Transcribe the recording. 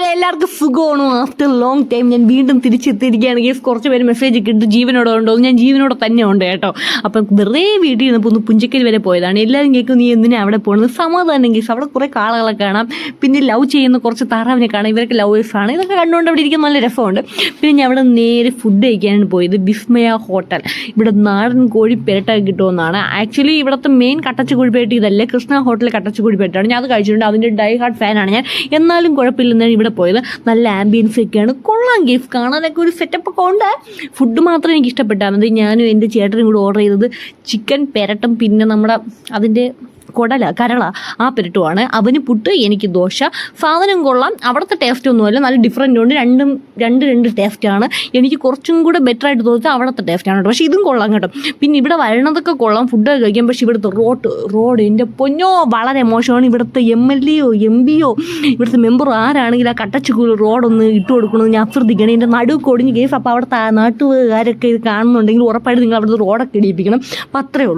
Bravo. എല്ലാവർക്കും സുഖമാണോ. After long time ഞാൻ വീണ്ടും തിരിച്ചെത്തിയിരിക്കുകയാണ്. ഗേസ് കുറച്ച് പേര് മെസ്സേജ് ഒക്കെ ഇട്ട്. ജീവനോടെ ഉണ്ടോ? ഞാൻ ജീവനോടെ തന്നെ ഉണ്ട് കേട്ടോ. അപ്പം വെറുതെ വീട്ടിൽ ഇരുന്നപ്പോൾ ഒന്ന് പുഞ്ചക്കരി വരെ പോയതാണ്. എല്ലാവരും കേൾക്കും നീ എന്തിനാ അവിടെ പോകുന്നത് സമാധാനം ഗേസ് അവിടെ കുറേ കാളകളെ കാണാം. പിന്നെ ലവ് ചെയ്യുന്ന കുറച്ച് താറാവിനെ കാണാം. ഇവരൊക്കെ ലവേഴ്സ് ആണ്. ഇതൊക്കെ കണ്ടുകൊണ്ട് അവിടെ ഇരിക്കാൻ നല്ല രസമുണ്ട്. പിന്നെ ഞാൻ അവിടെ നേരെ ഫുഡ് കഴിക്കാനാണ് പോയത്. ബിസ്മയ ഹോട്ടൽ. ഇവിടെ നാടൻ കോഴി പെരട്ട കിട്ടുമെന്നാണ്. ആക്ച്വലി ഇവിടുത്തെ മെയിൻ കട്ടച്ച കുഴിപ്പേട്ട് ഇതല്ലേ. കൃഷ്ണ ഹോട്ടൽ കട്ടച്ച കുഴിപ്പേട്ടാണ് ഞാൻ അത് കഴിച്ചിട്ടുണ്ട്. അതിന്റെ ഡൈ ഹാർഡ് ഫാനാണ് ഞാൻ. എന്നാലും കുഴപ്പമില്ലെന്നാണ് ഇവിടെ പോയത്. നല്ല ആംബിയൻസ് ഒക്കെയാണ് കൊള്ളാം ഗേഫ്. കാണാനൊക്കെ ഒരു സെറ്റപ്പ് ഒക്കെ ഉണ്ട്. ഫുഡ് മാത്രം എനിക്ക് ഇഷ്ടപ്പെട്ടാൽ മതി. ഞാനും എന്റെ ചേട്ടനും കൂടെ ഓർഡർ ചെയ്തത് ചിക്കൻ പെരട്ടും. പിന്നെ നമ്മുടെ അതിന്റെ കൊടല കരള ആ പെരട്ടുമാണ് അവന് പുട്ട് എനിക്ക് ദോശ. സാധനം കൊള്ളാം. അവിടുത്തെ ടേസ്റ്റ് ഒന്നുമല്ല. നല്ല ഡിഫറെന്റ് ഉണ്ട്. രണ്ടും രണ്ട് രണ്ട് ടേസ്റ്റാണ് എനിക്ക് കുറച്ചും കൂടെ ബെറ്റർ ആയിട്ട് തോന്നിയത് അവിടുത്തെ ടേസ്റ്റാണ് കേട്ടോ. പക്ഷേ ഇതും കൊള്ളാം കേട്ടോ. പിന്നെ ഇവിടെ വരണതൊക്കെ കൊള്ളാം. ഫുഡൊക്കെ കഴിക്കാം പക്ഷേ ഇവിടുത്തെ റോഡ് റോഡ് എന്റെ പൊന്നോ വളരെ മോശമാണ്. ഇവിടുത്തെ എം എൽ എയോ എം പിയോ ഇവിടുത്തെ മെമ്പറോ ആരാണെങ്കിൽ ആ കട്ടച്ചുകൂൽ റോഡൊന്ന് ഇട്ട് കൊടുക്കണമെന്ന് ഞാൻ അഭ്യർത്ഥിക്കണം എന്റെ നടു കൊടിഞ്ഞ് കേസ്. അപ്പോൾ അവിടുത്തെ നാട്ടുകാരൊക്കെ ഇത് കാണുന്നുണ്ടെങ്കിൽ ഉറപ്പായിട്ട് നിങ്ങൾ അവിടുത്തെ റോഡൊക്കെ ഇടിയിപ്പിക്കണം. അപ്പം അത്രേ ഉള്ളൂ.